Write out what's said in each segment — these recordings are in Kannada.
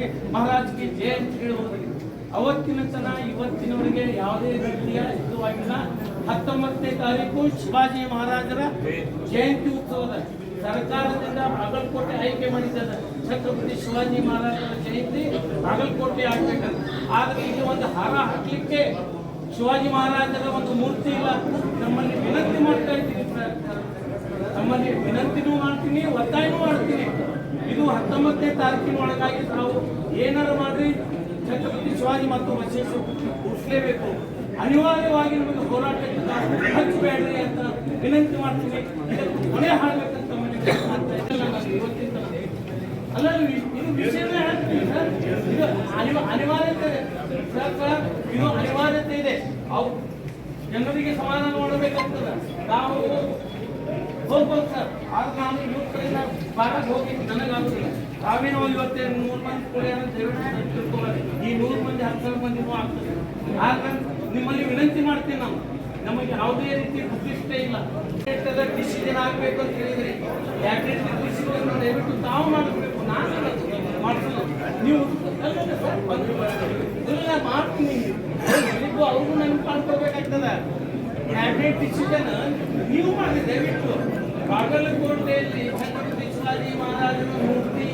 ಶಿವಾಜಿ ಮಹಾರಾಜ್ಗೆ ಜಯ ಅಂತ ಹೇಳುವುದು ಅವತ್ತಿನ ತನ ಇವತ್ತಿನವರೆಗೆ ಯಾವುದೇ ರೀತಿಯ ಇದುವಾಗಿಲ್ಲ. ಹತ್ತೊಂಬತ್ತನೇ ತಾರೀಕು ಶಿವಾಜಿ ಮಹಾರಾಜರ ಜಯಂತಿ ಉತ್ಸವದ ಸರ್ಕಾರದಿಂದ ಬಾಗಲಕೋಟೆ ಆಯ್ಕೆ ಮಾಡಿದ್ದಾರೆ ಛತ್ರಪತಿ ಶಿವಾಜಿ ಮಹಾರಾಜರ ಜಯಂತಿ ಬಾಗಲಕೋಟೆ ಆಗ್ಬೇಕಂತ. ಆದ್ರೆ ಇಲ್ಲಿ ಒಂದು ಹಾರ ಹಾಕ್ಲಿಕ್ಕೆ ಶಿವಾಜಿ ಮಹಾರಾಜರ ಒಂದು ಮೂರ್ತಿ ಇಲ್ಲ. ನಮ್ಮಲ್ಲಿ ವಿನಂತಿ ಮಾಡ್ತಾ ಇದ್ದೀವಿ. ತಮ್ಮಲ್ಲಿ ವಿನಂತಿನೂ ಮಾಡ್ತೀನಿ, ಒತ್ತಾಯನೂ ಮಾಡ್ತೀನಿ. ಇದು ಹತ್ತೊಂಬತ್ತನೇ ತಾರೀಕಿನ ಒಳಗಾಗಿ ನಾವು ಏನಾರು ಮಾಡ್ರಿ, ಛತ್ರಪತಿ ಶಿವಾಜಿ ಮತ್ತು ಬಸವೇಶ್ವರ ಉಳಿಸಲೇಬೇಕು ಅನಿವಾರ್ಯವಾಗಿ ನಮಗೆ ಹೋರಾಟಕ್ಕೆ ಹಚ್ಚಬೇಡ್ರಿ ಅಂತ ವಿನಂತಿ ಮಾಡ್ತೀನಿ. ಕೊನೆ ಹಾಡ್ಬೇಕಂತ ಇವತ್ತಿನ ಅಲ್ಲ, ಇದು ವಿಷಯನೇ ಹೇಳ್ತೀನಿ ಸರ್. ಇದು ಅನಿವ- ಅನಿವಾರ್ಯತೆ ಇದೆ. ಸರ್ ಸರ್, ಇದು ಅನಿವಾರ್ಯತೆ ಇದೆ. ಅವು ಜನರಿಗೆ ಸಮಾಧಾನ ಮಾಡಬೇಕಾಗ್ತದೆ ನಾವು ಹೋಗ್ಬೋದು ಸರ್ ಆದ್ರೆ ನಾನು ಇವ್ರ ಕಡೆಯಿಂದ ಬಾರಕ್ಕೆ ಹೋಗಿ ನನಗಾಗುದಿಲ್ಲ ನಾವೇನೋ ಇವತ್ತೇ ನೂರು ಮಂದಿ ಕೂಡ ತಿಳ್ಕೊಳ್ಳಿ ಈ ನೂರು ಮಂದಿ, ಹತ್ತು ಸಾವಿರ ಮಂದಿನೂ ಆಗ್ತದೆ. ಆದ್ರೆ ನಿಮ್ಮಲ್ಲಿ ವಿನಂತಿ ಮಾಡ್ತೀನಿ ನಾವು ನಮಗೆ ಯಾವುದೇ ರೀತಿ ಉದ್ದಿಷ್ಟ ಇಲ್ಲ. ಡಿಸಿಷನ್ ಆಗಬೇಕು ಅಂತ ಹೇಳಿದ್ರಿ ಕ್ಯಾಬಿನೆಟ್ ಡಿಸಿಷನ್ ದಯವಿಟ್ಟು ತಾವು ಮಾಡಬೇಕು. ನಾನು ಮಾಡಿಸಲ್ಲ ನೀವು ಇದನ್ನ ಮಾಡ್ತೀನಿ. ಹೇಳಿದ್ದು ಅವ್ರಿಗೂ ನನಗೆ ಮಾಡ್ಕೋಬೇಕಾಗ್ತದೆ ಕ್ಯಾಬಿನೆಟ್ ಡಿಸಿಷನ್ ನೀವು ಮಾಡಿ ದಯವಿಟ್ಟು. ಬಾಗಲಕೋಟೆಯಲ್ಲಿ ಛತ್ರಪತಿ ಶಿವಾಜಿ ಮಹಾರಾಜರ ಮೂರ್ತಿ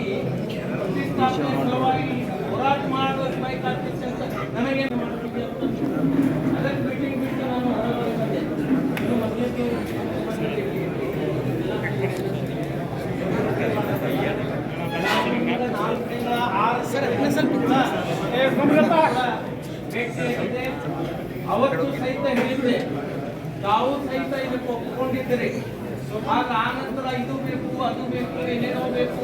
ಪ್ರತಿಷ್ಠಾಪನೆ ಸಲುವಾಗಿ ಹೋರಾಟ ಮಾಡಬೇಕಾಗ್ತಿತ್ತು ಅಂತ ನನಗೆ ಅದಕ್ಕೆ ಮೀಟಿಂಗ್ ಬಿಟ್ಟು ನಾನು ಹೊರಗಡೆ ಬಂದೆ. ಇದು ಮೊದಲೇ ನಾಲ್ಕು ತಿಂಗಳ ಆರು ಸರ್ ಅವತ್ತು ಸಹಿತ ಹೇಳಿದ್ದೆ. ತಾವು ಸಹಿತ ಇದಕ್ಕೆ ಒಪ್ಪಿಕೊಂಡಿದ್ದೀರಿ. ಆಗ ಆನಂತರ ಇದು ಬೇಕು ಅದು ಬೇಕು ಏನೇನೋ ಬೇಕು